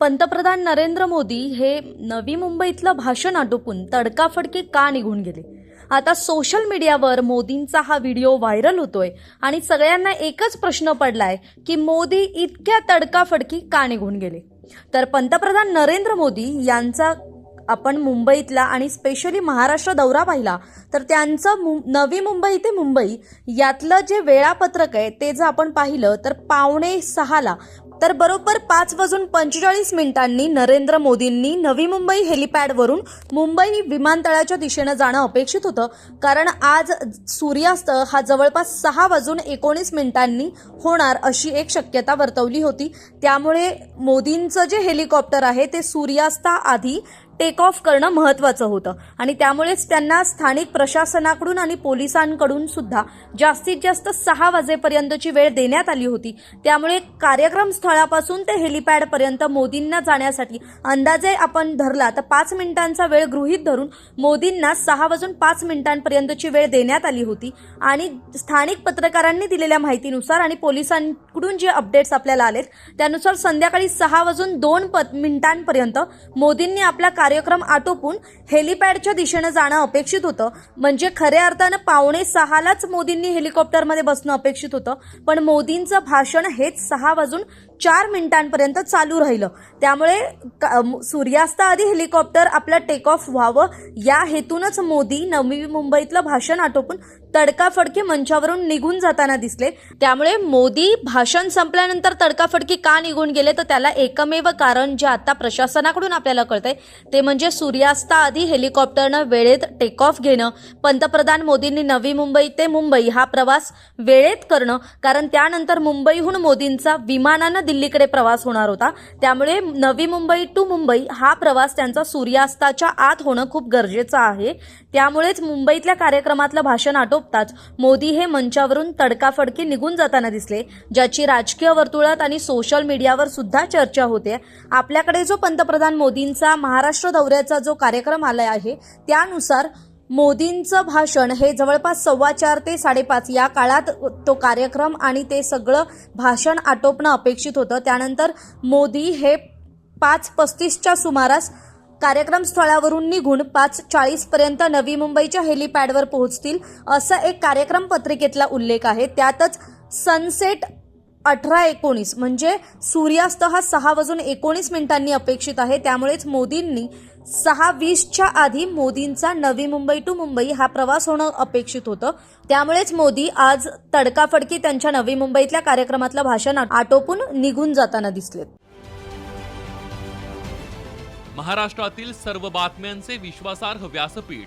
पंतप्रधान नरेंद्र मोदी हे नवी मुंबईतलं भाषण आटोपून तडकाफडकी का निघून गेले? आता सोशल मीडियावर मोदींचा हा व्हिडिओ व्हायरल होतोय आणि सगळ्यांना एकच प्रश्न पडलाय की मोदी इतक्या तडकाफडकी का निघून गेले? तर पंतप्रधान नरेंद्र मोदी यांचा आपण मुंबईतला आणि स्पेशली महाराष्ट्र दौरा पाहिला तर त्यांचं मु नवी मुंबई ते मुंबई यातलं जे वेळापत्रक आहे ते जर आपण पाहिलं तर पावणे सहाला तर बरोबर पाच वाजून पंचेचाळीस मिनिटांनी नरेंद्र मोदींनी नवी मुंबई हेलिपॅडवरून मुंबई विमानतळाच्या दिशेनं जाणं अपेक्षित होतं. कारण आज सूर्यास्त हा जवळपास सहा वाजून एकोणीस मिनिटांनी होणार अशी एक शक्यता वर्तवली होती. त्यामुळे मोदींचं जे हेलिकॉप्टर आहे ते सूर्यास्ताआधी टेक ऑफ करणं महत्त्वाचं होतं. आणि त्यामुळेच त्यांना स्थानिक प्रशासनाकडून आणि पोलिसांकडून सुद्धा जास्तीत जास्त सहा वाजेपर्यंतची वेळ देण्यात आली होती. त्यामुळे कार्यक्रम स्थळापासून ते हेलिपॅडपर्यंत मोदींना जाण्यासाठी अंदाजे आपण धरला तर पाच मिनिटांचा वेळ गृहीत धरून मोदींना सहा वाजून पाच मिनिटांपर्यंतची वेळ देण्यात आली होती. आणि स्थानिक पत्रकारांनी दिलेल्या माहितीनुसार आणि पोलिसांकडून जे अपडेट्स आपल्याला आलेत त्यानुसार संध्याकाळी सहा वाजून दोन प मिनिटांपर्यंत मोदींनी आपला कार्यक्रम आटोपून हेलिपॅडच्या दिशेनं जाणं अपेक्षित होतं. म्हणजे खऱ्या अर्थानं पावणे सहालाच मोदींनी हेलिकॉप्टरमध्ये बसणं अपेक्षित होतं. पण मोदींचं भाषण हेच सहा वाजून चार मिनिटांपर्यंत चालू राहिलं. त्यामुळे सूर्यास्ताआधी हेलिकॉप्टर आपलं टेक ऑफ व्हावं. या हेतूनच मोदी नवी मुंबईतलं भाषण आटोपून तडकाफडकी मंचावरून निघून जाताना दिसले. त्यामुळे मोदी भाषण संपल्यानंतर तडकाफडकी का निघून गेले? तर त्याला एकमेव कारण जे आता प्रशासनाकडून आपल्याला कळतंय ते म्हणजे सूर्यास्ताआधी हेलिकॉप्टरनं वेळेत टेक ऑफ घेणं. पंतप्रधान मोदींनी नवी मुंबई ते मुंबई हा प्रवास वेळेत करणं. कारण त्यानंतर मुंबईहून मोदींचा विमानानं दिल्लीकडे प्रवास होणार होता. त्यामुळे नवी मुंबई टू मुंबई हा प्रवास त्यांचा सूर्यास्ताच्या आत होणं खूप गरजेचं आहे. त्यामुळेच मुंबईतल्या कार्यक्रमातलं भाषण आटोपताच मोदी हे मंचावरून तडकाफडकी निघून जाताना दिसले. ज्याची राजकीय वर्तुळात आणि सोशल मीडियावर सुद्धा चर्चा होते. आपल्याकडे जो पंतप्रधान मोदींचा महाराष्ट्र दौऱ्याचा जो कार्यक्रम आला आहे त्यानुसार मोदींचं भाषण हे जवळपास सव्वा चार ते साडेपाच या काळात तो कार्यक्रम आणि ते सगळं भाषण आटोपणं अपेक्षित होतं. त्यानंतर मोदी हे पाच पस्तीसच्या सुमारास कार्यक्रम स्थळावरून निघून पाच चाळीसपर्यंत नवी मुंबईच्या हेलिपॅडवर पोहोचतील असा एक कार्यक्रम पत्रिकेतला उल्लेख आहे. त्यातच सनसेट अठरा एकोणीस. म्हणजे सूर्यास्त हा सहा वाजून एकोणीस मिनिटांनी अपेक्षित आहे. त्यामुळेच मोदींनी सहा वीसच्या आधी मोदींचा नवी मुंबई टू मुंबई हा प्रवास होणं अपेक्षित होतं. त्यामुळेच मोदी आज तडकाफडकी त्यांच्या नवी मुंबईतल्या कार्यक्रमातलं भाषण आटोपून निघून जाताना दिसलेत. महाराष्ट्रातील सर्व बातम्यांचे विश्वासार्ह व्यासपीठ